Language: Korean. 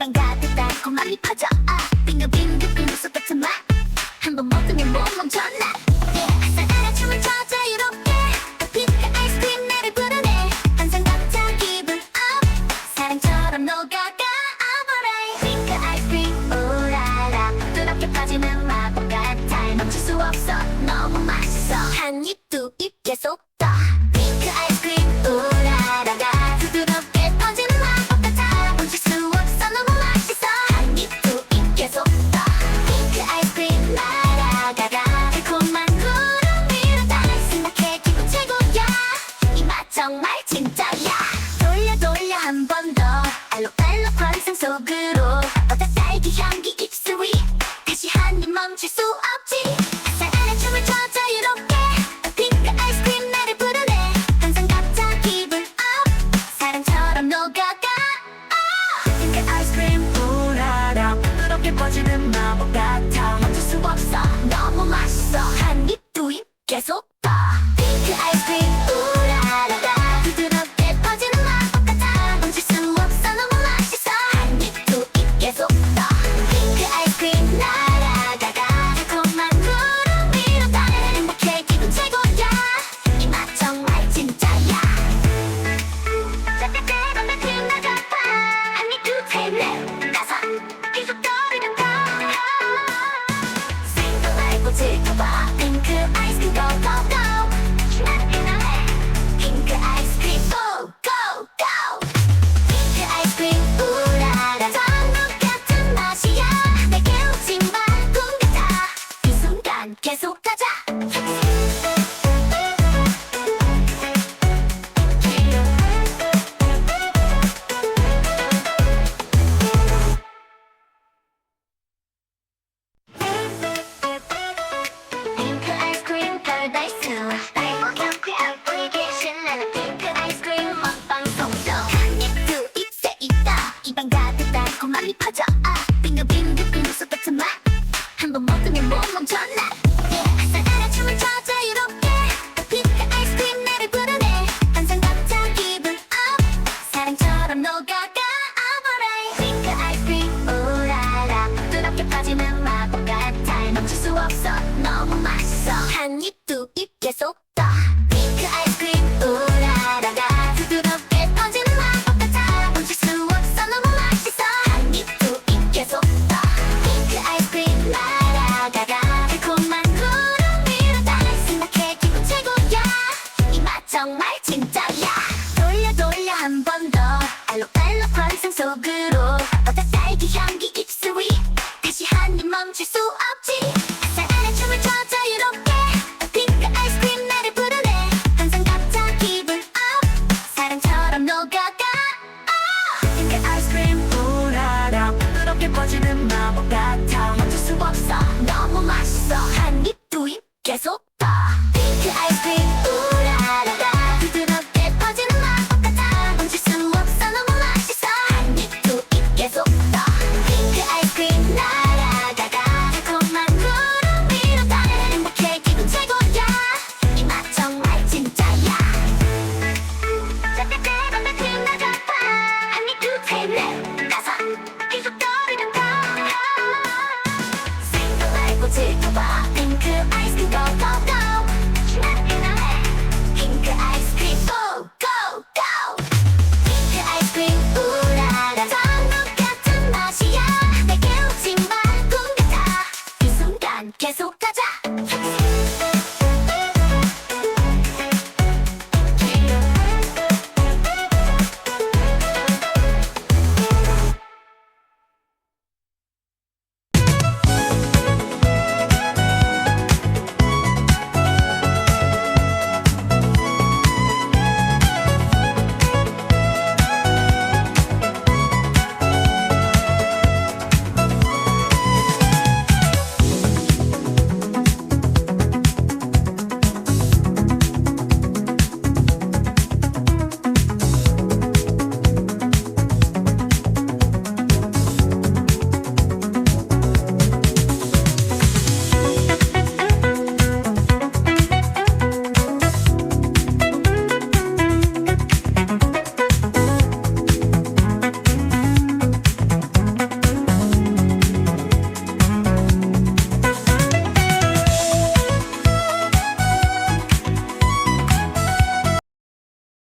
반반 가득 달콤함이 퍼져. 아, 빙글빙글 빙글소 같은 맛 한번 먹으면 뭐 못 멈춰나? Yeah. 사다라 춤을 춰 자유롭게. 핑크 아이스크림 나를 부르네 항상 감자 기분 up 사랑처럼 녹아가 alright. 핑크 아이스크림 오라라. 뚜렷게 퍼지는 마법 같아. 멈출 수 없어. 너무 맛있어. 한입 정말 진짜야. 돌려 돌려 한 번 더. 알록달록 환상 속으로 바다 딸기 향기 입술 위. 다시 한입 멈출 수 없지. 아싸한 춤을 춰 자유롭게. 핑크 아이스크림 나를 부르네. 항상 갑자 기분 업. 사랑처럼 녹아가. 핑크 아이스크림 우라라 부드럽게 퍼지는 마법 같아. 멈출 수 없어. 너무 맛있어. 한입 계속 가자!